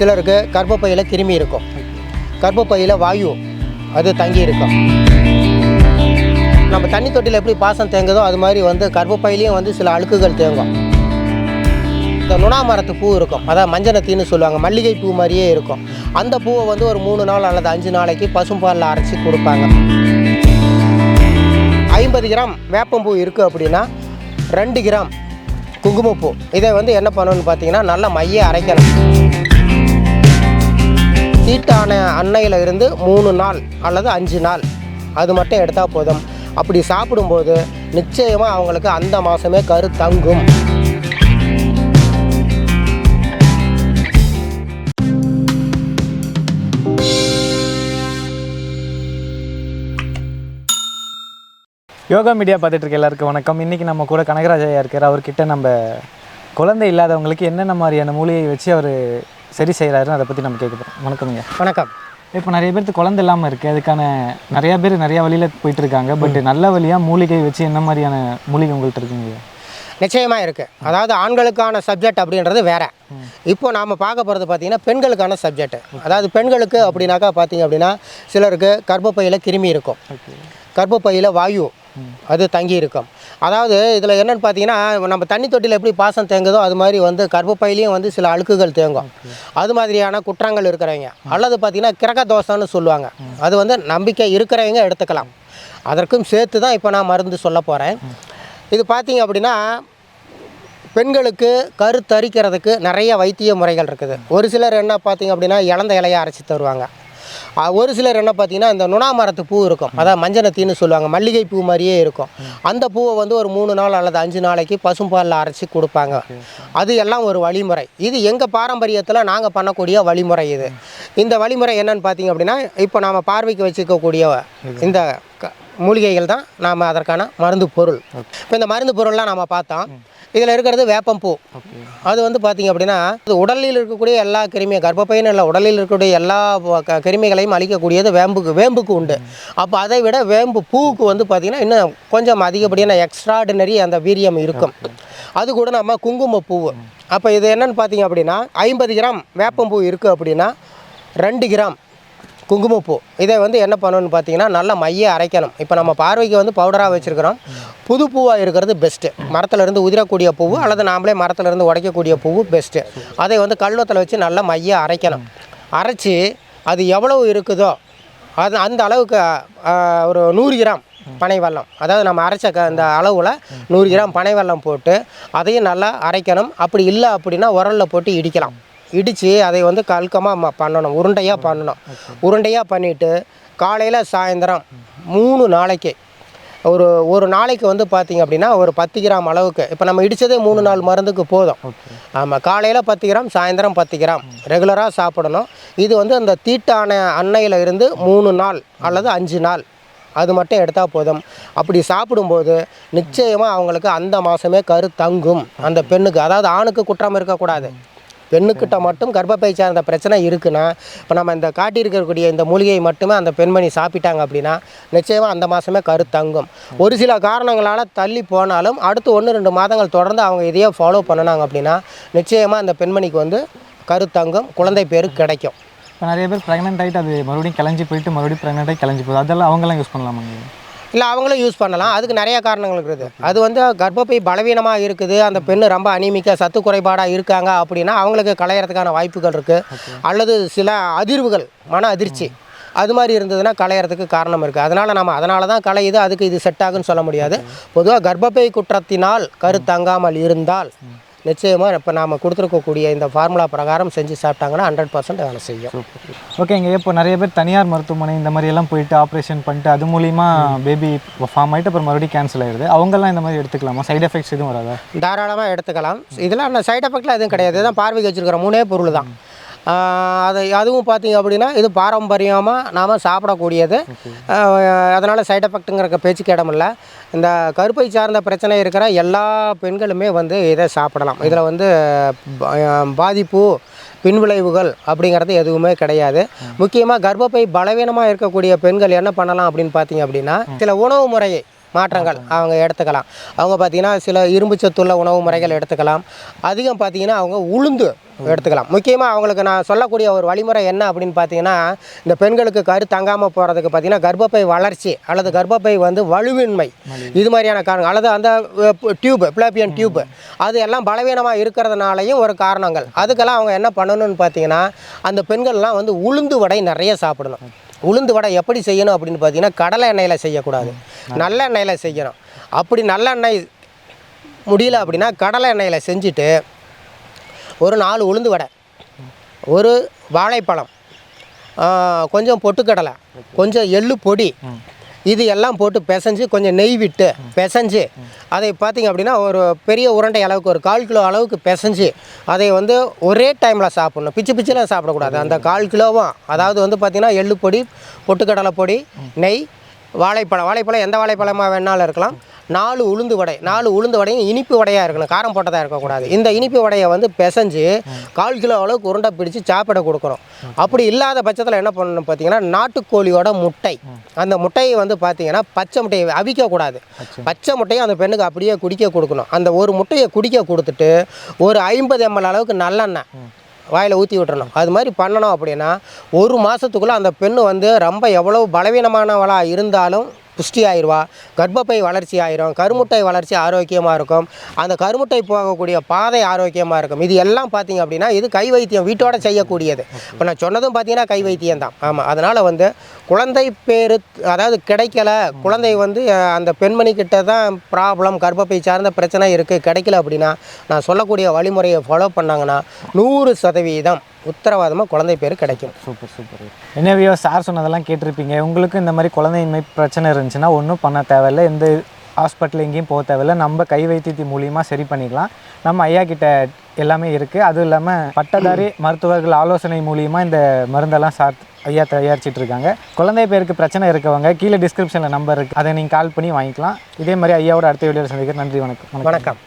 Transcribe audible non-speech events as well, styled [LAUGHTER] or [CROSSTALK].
சிலருக்கு கர்ப்பப்பையில் கிருமி இருக்கும். கர்ப்பப்பையில் வாயு அது தங்கி இருக்கும். நம்ம தண்ணி தொட்டியில் எப்படி பாசம் தேங்குதோ அது மாதிரி வந்து கர்ப்பப்பையிலையும் வந்து சில அழுக்குகள் தேங்கும். இந்த நுணா மரத்து பூ இருக்கும். அதான் மஞ்சனத்தின்னு சொல்லுவாங்க. மல்லிகை பூ மாதிரியே இருக்கும். அந்த பூவை வந்து ஒரு மூணு நாள் அல்லது அஞ்சு நாளைக்கு பசும்பாலில் அரைச்சி கொடுப்பாங்க. ஐம்பது கிராம் வேப்பம்பூ இருக்குது அப்படின்னா ரெண்டு கிராம் குங்குமப்பூ. இதை வந்து என்ன பண்ணணும்னு பார்த்தீங்கன்னா நல்லா மைய அரைக்கணும். ஹீட்டான அன்னையில் இருந்து மூணு நாள் அல்லது அஞ்சு நாள். அது மட்டும் எடுத்தால் போதும். அப்படி சாப்பிடும்போது நிச்சயமாக அவங்களுக்கு அந்த மாதமே கரு தங்கும். யோகா மீடியா பார்த்துட்டு இருக்க எல்லாருக்கும் வணக்கம். இன்றைக்கி நம்ம கூட கனகராஜ் ஐயா இருக்கார். அவர்கிட்ட நம்ம குழந்தை இல்லாதவங்களுக்கு என்னென்ன மாதிரியான மூலிகை வச்சு அவர் சரி செய்கிறாருன்னு அதை பற்றி நம்ம கேட்க போகிறோம் வணக்கம் ஐயா வணக்கம். இப்போ நிறைய பேருக்கு குழந்தை இல்லாமல் இருக்குது அதுக்கான நிறைய பேர் நிறையா வழியில் போயிட்டு இருக்காங்க. பட் நல்ல வழியாக மூலிகை வச்சு என்ன மாதிரியான மூலிகை உங்கள்கிட்ட இருக்குங்க? நிச்சயமாக இருக்குது அதாவது ஆண்களுக்கான சப்ஜெக்ட் அப்படின்றது வேறு. இப்போ நாம் பார்க்க போகிறது பார்த்தீங்கன்னா பெண்களுக்கான சப்ஜெக்ட் அதாவது பெண்களுக்கு அப்படின்னாக்கா பார்த்தீங்க அப்படின்னா சிலருக்கு கர்ப்பப்பையில் கிருமி இருக்கும். கர்ப்பப்பையில் வாயு அது தங்கி இருக்கும். அதாவது இதில் என்னென்னு பார்த்தீங்கன்னா நம்ம தண்ணி தொட்டியில் எப்படி பாசம் தேங்குதோ அது மாதிரி வந்து கர்ப்பப்பையிலையும் வந்து சில அழுக்குகள் தேங்கும். அது மாதிரியான குற்றங்கள் இருக்கிறவங்க. அல்லது பார்த்தீங்கன்னா கிரக தோசைன்னு சொல்லுவாங்க. அது வந்து நம்பிக்கை இருக்கிறவங்க எடுத்துக்கலாம். அதற்கும் சேர்த்து தான் இப்போ நான் மருந்து சொல்ல போகிறேன் இது பார்த்தீங்க அப்படின்னா பெண்களுக்கு கருத்தரிக்கிறதுக்கு நிறைய வைத்திய முறைகள் இருக்குது. ஒரு சிலர் என்ன பார்த்திங்க அப்படின்னா இழந்த இலையை அரைச்சி தருவாங்க. ஒரு சிலர் என்ன பார்த்தீங்கன்னா இந்த நுணா மரத்து பூ இருக்கும். அதான் மஞ்சனத்தின்னு சொல்லுவாங்க. மல்லிகை பூ மாதிரியே இருக்கும். அந்த பூவை வந்து ஒரு மூணு நாள் அல்லது அஞ்சு நாளைக்கு பசும்பாலில் அரைச்சி கொடுப்பாங்க. அது எல்லாம் ஒரு வழிமுறை. இது எங்கள் பாரம்பரியத்தில் நாங்கள் பண்ணக்கூடிய வழிமுறை இது. இந்த வழிமுறை என்னன்னு பார்த்தீங்க அப்படின்னா இப்போ நாம் பார்வைக்கு வச்சுக்கக்கூடிய இந்த க- மூலிகைகள் தான் நாம் அதற்கான மருந்து பொருள். இப்போ இந்த மருந்து பொருள்லாம் நாம் பார்த்தோம் இதில் இருக்கிறது வேப்பம்பூ. அது வந்து பார்த்தீங்க அப்படின்னா இது உடலில் இருக்கக்கூடிய எல்லா கிருமியும் கர்ப்பப்பைன்னு இல்லை உடலில் இருக்கக்கூடிய எல்லா கிருமிகளையும் அழிக்கக்கூடியது வேம்புக்கு வேம்புக்கு உண்டு. அப்போ அதை விட வேம்பு பூவுக்கு வந்து பார்த்திங்கன்னா இன்னும் கொஞ்சம் அதிகப்படியான எக்ஸ்ட்ராடினரி அந்த வீரியம் இருக்கும். அது கூட நம்ம குங்கும பூவு. அப்போ இது என்னன்னு பார்த்தீங்க அப்படின்னா ஐம்பது கிராம் வேப்பம்பூ இருக்குது அப்படின்னா ரெண்டு கிராம். குங்குமப்பூ. இதை வந்து என்ன பண்ணணும்னு பார்த்தீங்கன்னா நல்லா மைய அரைக்கணும். இப்போ நம்ம பார்வைக்கு வந்து பவுடராக வச்சுருக்கிறோம். புது பூவாக இருக்கிறது பெஸ்ட்டு மரத்துலேருந்து உதிரக்கூடிய பூவு அல்லது நாமளே மரத்துலேருந்து உடைக்கக்கூடிய பூவு பெஸ்ட்டு அதை வந்து கல்வத்தில் வச்சு நல்லா மைய அரைக்கணும். அரைச்சி அது எவ்வளவு இருக்குதோ அது அந்த அளவுக்கு ஒரு நூறு கிராம் பனை வெல்லம். அதாவது நம்ம அரைச்ச க அந்த அளவில் நூறு கிராம் பனை வெல்லம் போட்டு அதையும் நல்லா அரைக்கணும். அப்படி இல்லை அப்படின்னா உரலில் போட்டு இடிக்கலாம். இடித்து அதை வந்து கல்கமாக பண்ணணும். உருண்டையாக பண்ணணும். உருண்டையாக பண்ணிவிட்டு காலையில் சாயந்தரம் மூணு நாளைக்கு. ஒரு ஒரு நாளைக்கு வந்து பார்த்திங்க அப்படின்னா ஒரு பத்து கிராம் அளவுக்கு. இப்போ நம்ம இடித்ததே மூணு நாள் மருந்துக்கு போதும். ஆமாம் காலையில் பத்து கிராம் சாயந்தரம் பத்து கிராம். ரெகுலராக சாப்பிடணும். இது வந்து அந்த தீட்டான அன்னையில் இருந்து மூணு நாள் அல்லது அஞ்சு நாள். அது மட்டும் எடுத்தால் போதும். அப்படி சாப்பிடும்போது நிச்சயமாக அவங்களுக்கு அந்த மாதமே கரு தங்கும். அந்த பெண்ணுக்கு அதாவது ஆணுக்கு குற்றம் இருக்கக்கூடாது. பெண்ணுக்கிட்ட மட்டும் கர்ப்பப்பை சார்ந்த பிரச்சனை இருக்குன்னா இப்போ நம்ம இந்த காட்டியிருக்கக்கூடிய இந்த மூலிகையை மட்டுமே அந்த பெண்மணி சாப்பிட்டாங்க அப்படின்னா நிச்சயமாக அந்த மாதமே கரு தங்கும். ஒரு சில காரணங்களால் தள்ளி போனாலும் அடுத்து ஒன்று ரெண்டு மாதங்கள் தொடர்ந்து அவங்க இதையே ஃபாலோ பண்ணினாங்க அப்படின்னா நிச்சயமாக அந்த பெண்மணிக்கு வந்து கரு தங்கும் குழந்தை பேர் கிடைக்கும். இப்போ நிறைய பேர் ப்ரெக்னென்ட் ஆகிட்டு அது மறுபடியும் கிளஞ்சி போயிட்டு மறுபடியும் ப்ரெக்னென்ட் ஆகி கிளஞ்சி போகுது. அதெல்லாம் அவங்களாம் யூஸ் பண்ணலாமாங்க? இல்லை அவங்களும் யூஸ் பண்ணலாம். அதுக்கு நிறைய காரணங்கள் இருக்குது. அது வந்து கர்ப்பப்பை பலவீனமாக இருக்குது. அந்த பெண் ரொம்ப அனிமிக்க சத்து குறைபாடாக இருக்காங்க அப்படின்னா அவங்களுக்கு களையறதுக்கான வாய்ப்புகள் இருக்குது அல்லது சில அதிர்வுகள் மன அதிர்ச்சி அது மாதிரி இருந்ததுன்னா களையறதுக்கு காரணம் இருக்குது அதனால் நம்ம அதனால தான் களையுது அதுக்கு இது செட் ஆகுன்னு சொல்ல முடியாது. பொதுவாக கர்ப்பப்பை குற்றத்தினால் கரு தங்காமல் இருந்தால் நிச்சயமாக இப்போ நாம் கொடுத்துருக்கக்கூடிய இந்த ஃபார்முலா பிரகாரம் செஞ்சு சாப்பிட்டாங்கன்னா ஹண்ட்ரட் பர்சன்ட் வேலை செய்யும். ஓகேங்க இப்போ நிறைய பேர் தனியார் மருத்துவமனை இந்த மாதிரி எல்லாம் போயிட்டு ஆப்ரேஷன் பண்ணிட்டு அது மூலிமா பேபி ஃபார்ம் ஆகிட்டு அப்புறம் மறுபடியும் கேன்சல் ஆயிடுது. அவங்கெல்லாம் இந்த மாதிரி எடுத்துக்கலாமா? சைடு எஃபெக்ட்ஸ் எதுவும் வராதா? தாராளமாக எடுத்துக்கலாம். இதெல்லாம் சைட் எஃபெக்ட்லாம் எதுவும் கிடையாது. இதுதான் பார்வைக்கு வச்சுருக்கிற மூணே பொருள் தான் அது அதுவும் பார்த்தீங்க அப்படின்னா இது பாரம்பரியமாக நாம் சாப்பிடக்கூடியது. அதனால் சைட் எஃபெக்ட்டுங்கிற பேச்சுக்கு இடமில்ல இந்த கருப்பை சார்ந்த பிரச்சனை இருக்கிற எல்லா பெண்களுமே வந்து இதை சாப்பிடலாம். இதில் வந்து பாதிப்பு பின்விளைவுகள் அப்படிங்கிறது எதுவுமே கிடையாது. முக்கியமாக கர்ப்பப்பை பலவீனமாக இருக்கக்கூடிய பெண்கள் என்ன பண்ணலாம் அப்படின்னு பார்த்தீங்க அப்படின்னா சில உணவு முறையை மாற்றங்கள் அவங்க எடுத்துக்கலாம். அவங்க பார்த்தீங்கன்னா சில இரும்பு சத்துள்ள உணவு முறைகள் எடுத்துக்கலாம். அதிகம் பார்த்தீங்கன்னா அவங்க உளுந்து எடுத்துக்கலாம். முக்கியமாக அவங்களுக்கு நான் சொல்லக்கூடிய ஒரு வழிமுறை என்ன அப்படின்னு பார்த்தீங்கன்னா இந்த பெண்களுக்கு கரு தங்காமல் போகிறதுக்கு பார்த்தீங்கன்னா கர்ப்பப்பை வளர்ச்சி அல்லது கர்ப்பப்பை வந்து வலுவின்மை. இது மாதிரியான காரணங்கள். அல்லது அந்த டியூப் பிளாப்பியன் டியூப். அது எல்லாம் பலவீனமாக இருக்கிறதுனாலையும் ஒரு காரணங்கள். அதுக்கெல்லாம் அவங்க என்ன பண்ணணும்னு பார்த்தீங்கன்னா அந்த பெண்கள்லாம் வந்து உளுந்து வடை நிறைய சாப்பிடணும். உளுந்து வடை எப்படி செய்யணும் அப்படின்னு பார்த்தீங்கன்னா கடலை எண்ணெயில் செய்யக்கூடாது. நல்ல எண்ணெயில் செய்யணும். அப்படி நல்லெண்ணெய் முடியல அப்படின்னா கடலை எண்ணெயில் செஞ்சுட்டு ஒரு நாலு உளுந்து வடை ஒரு வாழைப்பழம் கொஞ்சம் பொட்டுக்கடலை கொஞ்சம் எள்ளு பொடி இது எல்லாம் போட்டு பிசைஞ்சு கொஞ்சம் நெய் விட்டு பிசைஞ்சு அதை பார்த்திங்க அப்படின்னா ஒரு பெரிய உருண்டை அளவுக்கு ஒரு கால் கிலோ அளவுக்கு பிசைஞ்சு அதை வந்து ஒரே டைமில் சாப்பிட்ணும். பிச்சு பிச்சுலாம் சாப்பிடக்கூடாது. அந்த கால் கிலோவும் அதாவது வந்து பார்த்திங்கன்னா எள்ளு பொடி பொட்டுக்கடலை பொடி நெய் வாழைப்பழம். வாழைப்பழம் எந்த வாழைப்பழமாக வேணாலும் இருக்கலாம். நாலு உளுந்து வடை நாலு உளுந்து வடையும் இனிப்பு வடையாக இருக்கணும் காரம் போட்டதாக இருக்கக்கூடாது. இந்த இனிப்பு வடையை வந்து பிசைஞ்சு கால் கிலோ அளவுக்கு உருண்டை பிடிச்சு சாப்பிட கொடுக்கணும். அப்படி இல்லாத பட்சத்தில் என்ன பண்ணணும் பார்த்தீங்கன்னா நாட்டுக்கோழியோட முட்டை. அந்த முட்டையை வந்து பார்த்தீங்கன்னா பச்சை முட்டையை அவிக்கக்கூடாது. பச்சை முட்டையை அந்த பெண்ணுக்கு அப்படியே குடிக்க கொடுக்கணும். அந்த ஒரு முட்டையை குடிக்க கொடுத்துட்டு ஒரு ஐம்பது எம்எல் அளவுக்கு நல்லெண்ணெய் வாயில் ஊற்றி விட்டுறணும். அது மாதிரி பண்ணணும் அப்படின்னா ஒரு மாதத்துக்குள்ளே அந்த பெண்ணு வந்து ரொம்ப எவ்வளோ பலவீனமானவளாக இருந்தாலும் புஷ்டி ஆயிடுவா கர்ப்பப்பை வளர்ச்சி ஆயிரும். கருமுட்டை வளர்ச்சி ஆரோக்கியமாக இருக்கும். அந்த கருமுட்டை போகக்கூடிய பாதை ஆரோக்கியமாக இருக்கும். இது எல்லாம் பார்த்தீங்க அப்படின்னா இது கை வைத்தியம் வீட்டோட செய்யக்கூடியது. இப்போ நான் சொன்னதும் பார்த்தீங்கன்னா கை வைத்தியம் தான். ஆமாம் அதனால் வந்து குழந்தை பேர் அதாவது கிடைக்கல குழந்தை வந்து அந்த பெண்மணி கிட்ட தான் ப்ராப்ளம் கர்ப்பப்பை சார்ந்த பிரச்சனை இருக்குது கிடைக்கல அப்படின்னா நான் சொல்லக்கூடிய வழிமுறையை ஃபாலோ பண்ணாங்கன்னா நூறு சதவீதம் உத்தரவாதமாக குழந்தை பேர் கிடைக்கும். Super super. என்னவியோ சார் சொன்னதெல்லாம் கேட்டிருப்பீங்க. உங்களுக்கு இந்த மாதிரி குழந்தையின்மை பிரச்சனை இருந்துச்சுன்னா ஒன்றும் பண்ண தேவையில்ல. எந்த ஹாஸ்பிட்டல் எங்கேயும் போக தேவையில்ல. நம்ம கை வைத்தியத்தின் மூலியமாக சரி பண்ணிக்கலாம். நம்ம ஐயா கிட்ட எல்லாமே இருக்குது அதுவும் இல்லாமல் பட்டதாரி [CLEARS THROAT] மருத்துவர்கள் ஆலோசனை மூலியமாக இந்த மருந்தெல்லாம் சார் ஐயா தயாரிச்சிட்டு இருக்காங்க. குழந்தை பேருக்கு பிரச்சனை இருக்கவங்க கீழே டிஸ்கிரிப்ஷனில் நம்பர் இருக்குது அதை நீங்கள் கால் பண்ணி வாங்கிக்கலாம். இதே மாதிரி ஐயாவோட அடுத்த வீடியோவில் சந்திக்கிறேன். நன்றி வணக்கம். வணக்கம். வணக்கம்.